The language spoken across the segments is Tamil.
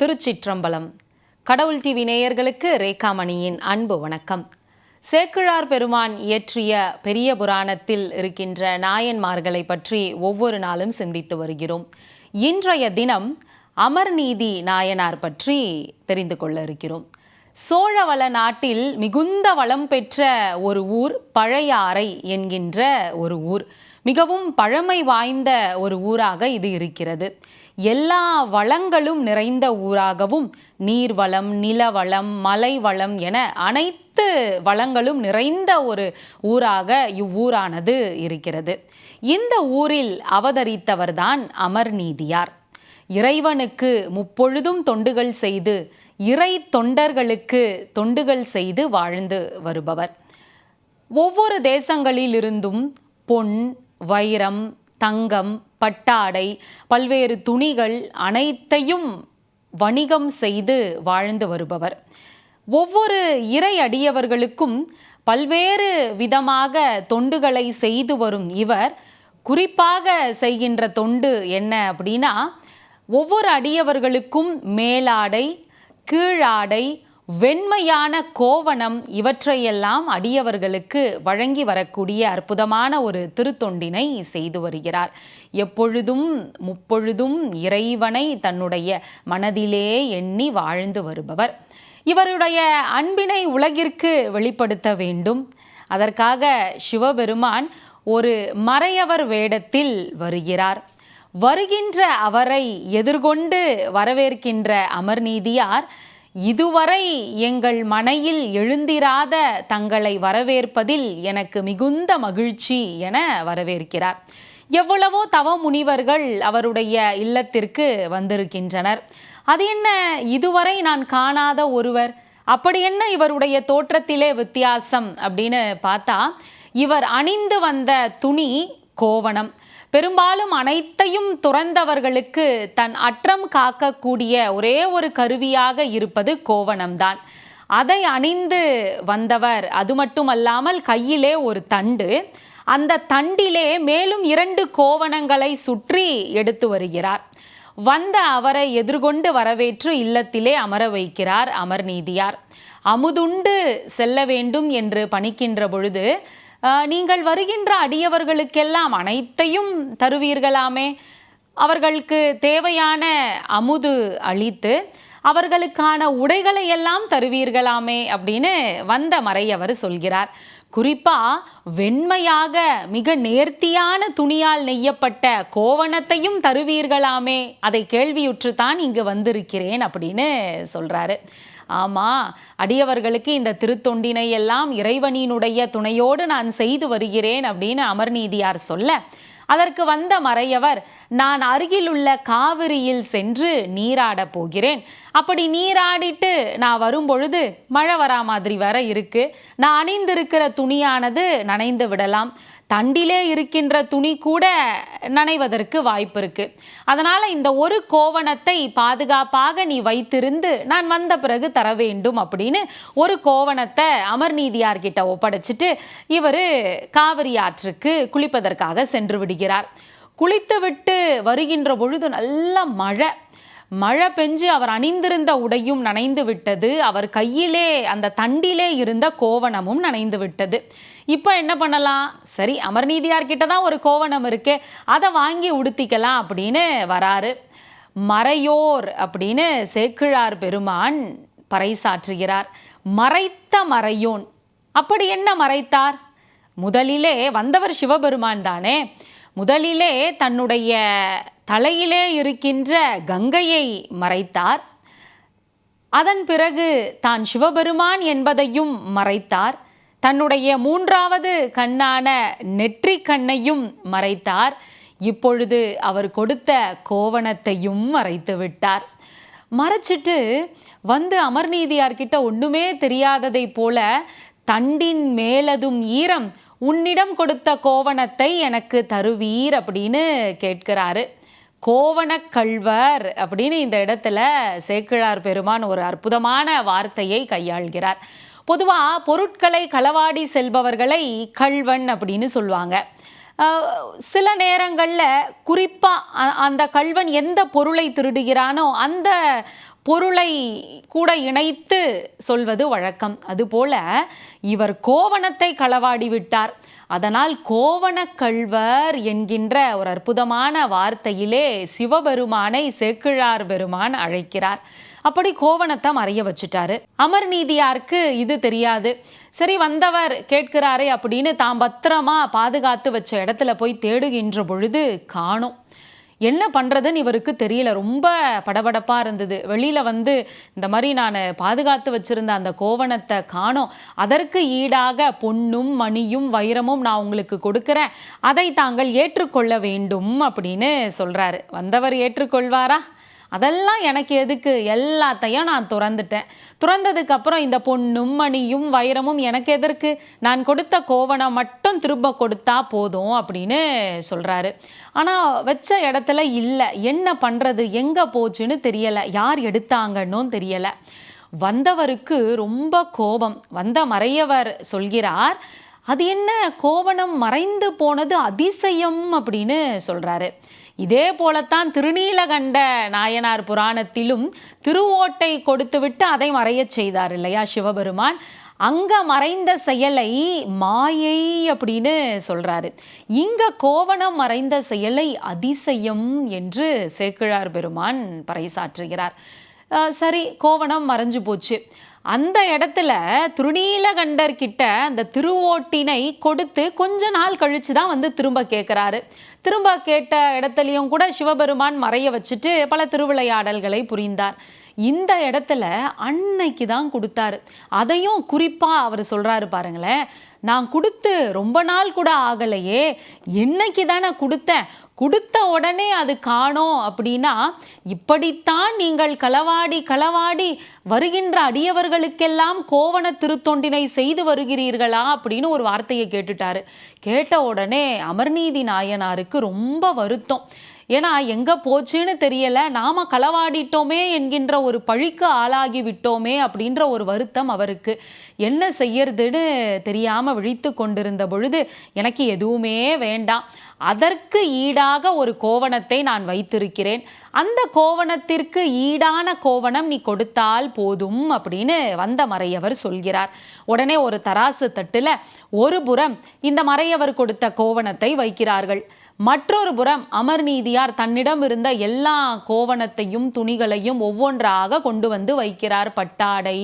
திருச்சிற்றம்பலம். கடவுள் டிவி நேயர்களுக்கு ரேகாமணியின் அன்பு வணக்கம். சேக்கிழார் பெருமான் இயற்றிய பெரிய புராணத்தில் இருக்கின்ற நாயன்மார்களை பற்றி ஒவ்வொரு நாளும் சிந்தித்து வருகிறோம். இன்றைய தினம் அமர்நீதி நாயனார் பற்றி தெரிந்து கொள்ள இருக்கிறோம். சோழவள நாட்டில் மிகுந்த வளம் பெற்ற ஒரு ஊர் பழையாறை என்கின்ற ஒரு ஊர். மிகவும் பழமை வாய்ந்த ஒரு ஊராக இது இருக்கிறது. எல்லா வளங்களும் நிறைந்த ஊராகவும் நீர்வளம் நிலவளம் மலைவளம் என அனைத்து வளங்களும் நிறைந்த ஒரு ஊராக இவ்வூரானது இருக்கிறது. இந்த ஊரில் அவதரித்தவர்தான் அமர்நீதியார் இறைவனுக்கு முப்பொழுதும் தொண்டுகள் செய்து இறை தொண்டர்களுக்கு தொண்டுகள் செய்து வாழ்ந்து வருபவர். ஒவ்வொரு தேசங்களிலிருந்தும் பொன் வைரம் தங்கம் பட்டாடை பல்வேறு துணிகள் அனைத்தையும் வணிகம் செய்து வாழ்ந்து வருபவர். ஒவ்வொரு இறை அடியவர்களுக்கும் பல்வேறு விதமாக தொண்டுகளை செய்து வரும் இவர். குறிப்பாக செய்கின்ற தொண்டு என்ன அப்படின்னா ஒவ்வொரு அடியவர்களுக்கும் மேலாடை கீழாடை வெண்மையான கோவணம் இவற்றையெல்லாம் அடியவர்களுக்கு வழங்கி வரக்கூடிய அற்புதமான ஒரு திருத்தொண்டினை செய்து வருகிறார். எப்பொழுதும் முப்பொழுதும் இறைவனை தன்னுடைய மனதிலே எண்ணி வாழ்ந்து வருபவர். இவருடைய அன்பினை உலகிற்கு வெளிப்படுத்த வேண்டும். அதற்காக சிவபெருமான் ஒரு மறையவர் வேடத்தில் வருகிறார். வருகின்ற அவரை எதிர்கொண்டு வரவேற்கின்ற அமர்நீதியார் இதுவரை எங்கள் மனையில் எழுந்திராத தங்களை வரவேற்பதில் எனக்கு மிகுந்த மகிழ்ச்சி என வரவேற்கிறார். எவ்வளவோ தவ முனிவர்கள் அவருடைய இல்லத்திற்கு வந்திருக்கின்றனர். அது என்ன? இதுவரை நான் காணாத ஒருவர். அப்படி என்ன இவருடைய தோற்றத்திலே வித்தியாசம் அப்படின்னு பார்த்தா இவர் அணிந்து வந்த துணி கோவணம். பெரும்பாலும் அனைத்தையும் துறந்தவர்களுக்கு தன் அற்றம் காக்கக்கூடிய ஒரே ஒரு கருவியாக இருப்பது கோவணம்தான். அதை அணிந்து வந்தவர் அது மட்டுமல்லாமல் கையிலே ஒரு தண்டு. அந்த தண்டிலே மேலும் இரண்டு கோவணங்களை சுற்றி எடுத்து வருகிறார். வந்த அவரை எதிர்கொண்டு வரவேற்று இல்லத்திலே அமர வைக்கிறார் அமர்நீதியார். அமுதுண்டு செல்ல வேண்டும் என்று பணிக்கின்ற பொழுது நீங்கள் வருகின்ற அடியவர்களுக்கெல்லாம் அனைத்தையும் தருவீர்களாமே. அவர்களுக்கு தேவையான அமுது அளித்து அவர்களுக்கான உடைகளை எல்லாம் தருவீர்களாமே அப்படின்னு வந்த மறையவர் சொல்கிறார். குறிப்பா வெண்மையாக மிக நேர்த்தியான துணியால் நெய்யப்பட்ட கோவணத்தையும் தருவீர்களாமே. அதை கேள்வியுற்றுத்தான் இங்கு வந்திருக்கிறேன் அப்படின்னு சொல்றாரு. ஆமா அடியவர்களுக்கு இந்த திருத்தொண்டினை எல்லாம் இறைவனினுடைய துணையோடு நான் செய்து வருகிறேன் அப்படின்னு அமர்நீதியார் சொல்ல அதற்கு வந்த மறையவர் நான் அருகிலுள்ள காவிரியில் சென்று நீராட போகிறேன். அப்படி நீராடிட்டு நான் வரும்பொழுது மழை வரா மாதிரி வர இருக்கு. நான் அணிந்திருக்கிற துணியானது நனைந்து விடலாம். தண்டிலே இருக்கின்ற துணி கூட நனைவதற்கு வாய்ப்பு இருக்கு அதனால இந்த ஒரு கோவணத்தை பாதுகாப்பாக நீ வைத்திருந்து நான் வந்த பிறகு தர வேண்டும் அப்படின்னு ஒரு கோவணத்தை அமர்நீதியார்கிட்ட ஒப்படைச்சிட்டு இவர் காவிரி ஆற்றுக்கு குளிப்பதற்காக சென்று விடுகிறார். குளித்து விட்டு வருகின்ற பொழுது நல்ல மழை. மழை பெஞ்சு அவர் அணிந்திருந்த உடையும் நனைந்து விட்டது. அவர் கையிலே அந்த தண்டிலே இருந்த கோவணமும் நனைந்து விட்டது. இப்போ என்ன பண்ணலாம்? சரி அமர்நீதியார்கிட்ட தான் ஒரு கோவணம் இருக்கு அதை வாங்கி உடுத்திக்கலாம் அப்படின்னு வராரு. மறையோர் அப்படின்னு சேக்கிழார் பெருமான் பறைசாற்றுகிறார். மறைத்த மறையோன் அப்படி என்ன மறைத்தார்? முதலிலே வந்தவர் சிவபெருமான் தானே. முதலிலே தன்னுடைய தலையிலே இருக்கின்ற கங்கையை மறைத்தார். அதன் பிறகு தான் சிவபெருமான் என்பதையும் மறைத்தார். தன்னுடைய மூன்றாவது கண்ணான நெற்றி கண்ணையும் மறைத்தார். இப்பொழுது அவர் கொடுத்த கோவணத்தையும் மறைத்து விட்டார். மறைச்சிட்டு வந்து அமர்நீதியார்கிட்ட ஒன்றுமே தெரியாததை போல தண்டின் மேலதும் ஈரம் உன்னிடம் கொடுத்த கோவணத்தை எனக்கு தருவீர் அப்படின்னு கேட்கிறாரு. கோவணக் கள்வர் அப்படின்னு இந்த இடத்துல சேக்கிழார் பெருமான் ஒரு அற்புதமான வார்த்தையை கையாள்கிறார். பொதுவாக பொருட்களை களவாடி செல்பவர்களை கள்வன் அப்படின்னு சொல்லுவாங்க. சில நேரங்களில் குறிப்பாக அந்த கள்வன் எந்த பொருளை திருடுகிறானோ அந்த பொருளை கூட இணைத்து சொல்வது வழக்கம். அதுபோல இவர் கோவணத்தை களவாடி விட்டார். அதனால் கோவண கள்வர் என்கின்ற ஒரு அற்புதமான வார்த்தையிலே சிவபெருமானை சேக்கிழார் பெருமான் அழைக்கிறார். அப்படி கோவணத்தை மறைய வச்சுட்டாரு. அமர்நீதியாருக்கு இது தெரியாது. சரி வந்தவர் கேட்கிறாரே அப்படின்னு தாம் பத்திரமா பாதுகாத்து வச்ச இடத்துல போய் தேடுகின்ற பொழுது காணும். என்ன பண்ணுறதுன்னு இவருக்கு தெரியல. ரொம்ப படபடப்பாக இருந்தது. வெளியில் வந்து இந்த மாதிரி நான் பாதுகாத்து வச்சுருந்த அந்த கோவணத்தை காணோம். அதற்கு ஈடாக பொன்னும் மணியும் வைரமும் நான் உங்களுக்கு கொடுக்குறேன். அதை தாங்கள் ஏற்றுக்கொள்ள வேண்டும் அப்படின்னு சொல்கிறாரு வந்தவர் ஏற்றுக்கொள்வாரா? அதெல்லாம் எனக்கு எதுக்கு? எல்லாத்தையும் நான் துறந்துட்டேன். துறந்ததுக்கப்புறம் இந்த பொண்ணும் மணியும் வைரமும் எனக்கு எதற்கு? நான் கொடுத்த கோவணம் மட்டும் திரும்ப கொடுத்தா போதும் அப்படின்னு சொல்கிறாரு ஆனால் வச்ச இடத்துல இல்லை. என்ன பண்ணுறது எங்கே போச்சுன்னு தெரியலை. யார் எடுத்தாங்கன்னும் தெரியலை. வந்தவருக்கு ரொம்ப கோபம். வந்த மறையவர் சொல்கிறார் அது என்ன? கோவணம் மறைந்து போனது அதிசயம் அப்படின்னு சொல்கிறாரு இதே போலத்தான் திருநீலகண்ட நாயனார் புராணத்திலும் திருவோட்டை கொடுத்துவிட்டு அதை மறையச் செய்தார் இல்லையா சிவபெருமான்? அங்க மறைந்த செயலை மாயை அப்படின்னு சொல்றாரு. இங்க கோவணம் மறைந்த செயலை அதிசயம் என்று சேக்கிழார் பெருமான் பறைசாற்றுகிறார். சரி கோவணம் மறைஞ்சு போச்சு. அந்த இடத்துல திருநீலகண்டர் கிட்ட அந்த திருவோட்டினை கொடுத்து கொஞ்ச நாள் கழிச்சு தான் வந்து திரும்ப கேட்குறாரு திரும்ப கேட்ட இடத்துலையும் கூட சிவபெருமான் மறைய வச்சுட்டு பல திருவிளையாடல்களை புரிந்தார். இந்த இடத்துல அன்னைக்கு தான் கொடுத்தாரு. அதையும் குறிப்பாக அவர் சொல்கிறாரு பாருங்களேன். நான் கொடுத்து ரொம்ப நாள் கூட ஆகலையே என்னைக்கு தானே கொடுத்தேன்? கொடுத்த உடனே அது காணோம் அப்படின்னா இப்படித்தான் நீங்கள் களவாடி களவாடி வருகின்ற அடியவர்களுக்கெல்லாம் கோவண திருத்தொண்டினை செய்து வருகிறீர்களா அப்படின்னு ஒரு வார்த்தையை கேட்டுட்டாரு. கேட்ட உடனே அமர்நீதி நாயனாருக்கு ரொம்ப வருத்தம். ஏன்னா எங்க போச்சுன்னு தெரியல. நாம களவாடிட்டோமே என்கின்ற ஒரு பழிக்கு ஆளாகி விட்டோமே அப்படின்ற ஒரு வருத்தம் அவருக்கு. என்ன செய்யறதுன்னு தெரியாம விழித்து கொண்டிருந்த பொழுது எனக்கு எதுவுமே வேண்டாம். அதற்கு ஈடாக ஒரு கோவணத்தை நான் வைத்திருக்கிறேன். அந்த கோவணத்திற்கு ஈடான கோவணம் நீ கொடுத்தால் போதும் அப்படின்னு வந்த மறையவர் சொல்கிறார். உடனே ஒரு தராசு தட்டுல ஒரு புறம் இந்த மறையவர் கொடுத்த கோவணத்தை வைக்கிறார்கள். மற்றொரு புறம் அமர்நீதியார் தன்னிடம் இருந்த எல்லா கோவணத்தையும் துணிகளையும் ஒவ்வொன்றாக கொண்டு வந்து வைக்கிறார். பட்டாடை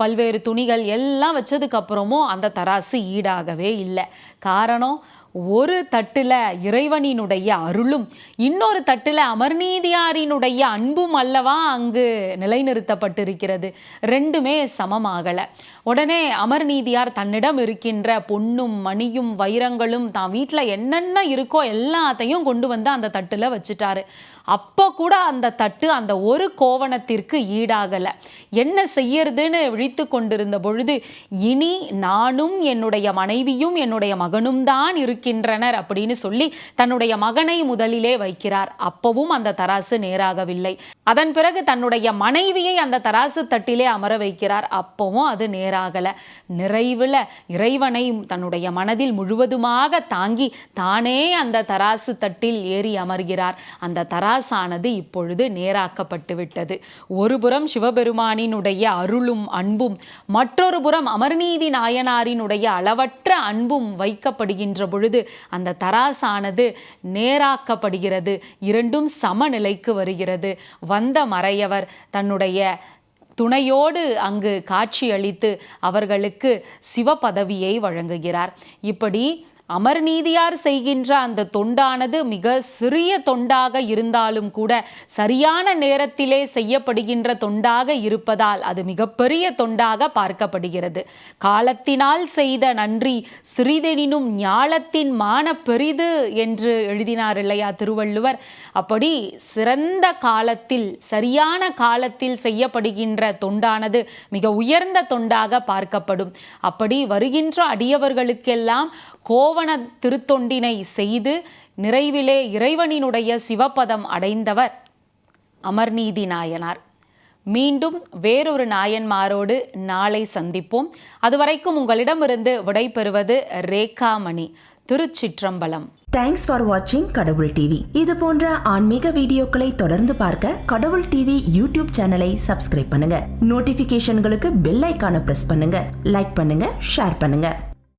பல்வேறு துணிகள் எல்லாம் வச்சதுக்கப்புறமும் அந்த தராசு ஈடாகவே இல்லை. காரணம் ஒரு தட்டுல இறைவனினுடைய அருளும் இன்னொரு தட்டுல அமர்நீதியாரினுடைய அன்பும் அல்லவா அங்கு நிலைநிறுத்தப்பட்டிருக்கிறது. ரெண்டுமே சமமாகல. உடனே அமர்நீதியார் தன்னிடம் இருக்கின்ற பொன்னும் மணியும் வைரங்களும் தான் வீட்டில் என்னென்ன இருக்கோ எல்லாத்தையும் கொண்டு வந்து அந்த தட்டுல வச்சுட்டாரு. அப்போ கூட அந்த தட்டு அந்த ஒரு கோவணத்திற்கு ஈடாகலை. என்ன செய்யறதுன்னு விழித்து கொண்டிருந்த பொழுது இனி நானும் என்னுடைய மனைவியும் என்னுடைய மகனும் தான் இருக்கின்றனர் அப்படின்னு சொல்லி தன்னுடைய மகனை முதலிலே வைக்கிறார். அப்பவும் அந்த தராசு நேராகவில்லை. அதன் பிறகு தன்னுடைய மனைவியை அந்த தராசு தட்டிலே அமர வைக்கிறார். அப்பவும் அது நேராகல. நிறைவில் இறைவனை தன்னுடைய மனதில் முழுவதுமாக தாங்கி தானே அந்த தராசு தட்டில் ஏறி அமர்கிறார். அந்த தராசானது இப்பொழுது நேராக்கப்பட்டு விட்டது சிவபெருமானினுடைய அருளும் அன்பும் மற்றொரு புறம் அமர்நீதி நாயனாரினுடைய அளவற்ற அன்பும் வைக்கப்படுகின்ற பொழுது அந்த தராசானது நேராக்கப்படுகிறது. இரண்டும் சமநிலைக்கு வருகிறது. வந்த மறையவர் தன்னுடைய துணையோடு அங்கு காட்சியளித்து அவர்களுக்கு சிவபதவியை வழங்குகிறார். இப்படி அமர்நீதியார் செய்கின்ற அந்த தொண்டானது மிக சிறிய தொண்டாக இருந்தாலும் கூட சரியான நேரத்திலே செய்யப்படுகின்ற தொண்டாக இருப்பதால் அது மிகப்பெரிய தொண்டாக பார்க்கப்படுகிறது. காலத்தினால் செய்த நன்றி சிறிதெனினும் ஞாலத்தின் மான பெரிது என்று எழுதினார் இல்லையா திருவள்ளுவர். அப்படி சிறந்த காலத்தில் சரியான காலத்தில் செய்யப்படுகின்ற தொண்டானது மிக உயர்ந்த தொண்டாக பார்க்கப்படும். அப்படி வருகின்ற அடியவர்களுக்கெல்லாம் கோவண திருத்தொண்டினை செய்து நிறைவிலே இறைவனினுடைய சிவபதம் அடைந்தவர் அமர்நீதி நாயனார். மீண்டும் வேறொரு நாயன்மாரோடு நாளை சந்திப்போம். அதுவரைக்கும் உங்களிடமிருந்து விடைபெறுவது ரேகாமணி திருச்சிற்றம்பலம். தேங்க்ஸ் ஃபார் வாட்சிங் கடவுள் டிவி இது போன்ற ஆன்மீக வீடியோக்களை தொடர்ந்து பார்க்க கடவுள் டிவி யூடியூப் சேனலை சப்ஸ்கிரைப் பண்ணுங்க. நோட்டிபிகேஷன்களுக்கு பெல் ஐக்கான பிரஸ் பண்ணுங்க. லைக் பண்ணுங்க ஷேர் பண்ணுங்க.